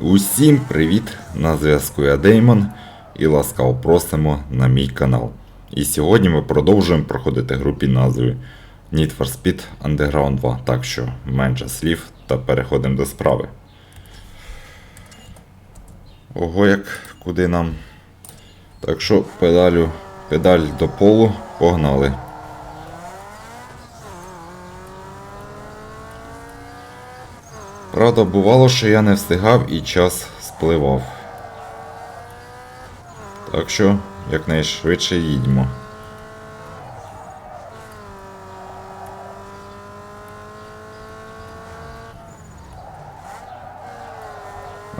Усім привіт! На зв'язку я Деймон і ласкаво просимо на мій канал. І сьогодні ми продовжуємо проходити гру під назвою Need for Speed Underground 2. Так що менше слів та переходимо до справи. Ого, як куди нам. Так що педалю, педаль до полу, погнали. Правда, бувало, що я не встигав і час спливав. Так що, якнайшвидше їдьмо.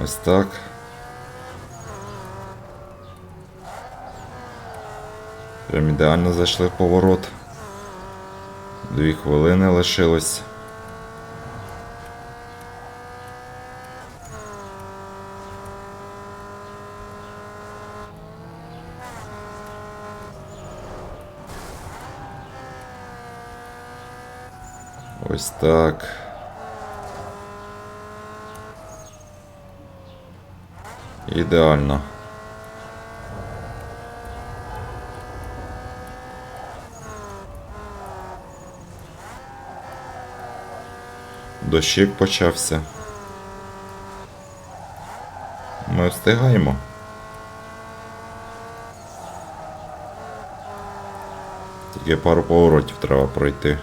Ось так. Прям ідеально зайшли в поворот. Дві хвилини лишилось. Ось так. Ідеально. Дощик почався. Ми встигаємо. Тільки пару поворотів треба пройти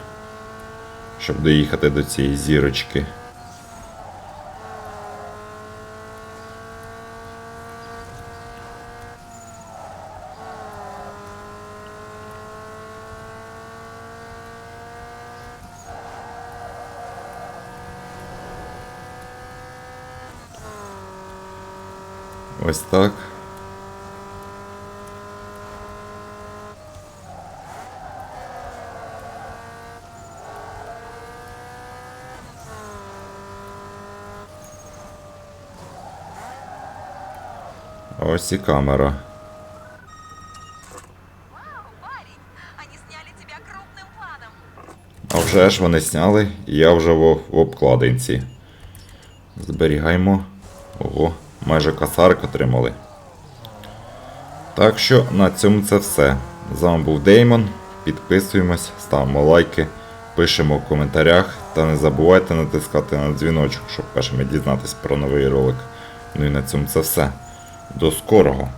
щоб доїхати до цієї зірочки. Ось так. А Ось і камера. А вже ж вони сняли, і я вже в, в обкладинці. Зберігаємо. Ого, майже косарк отримали. Так що на цьому це все. З вами був Деймон. Підписуємось, ставимо лайки, пишемо в коментарях та не забувайте натискати на дзвіночок, щоб першими дізнатися про новий ролик. Ну і на цьому це все. До скорого!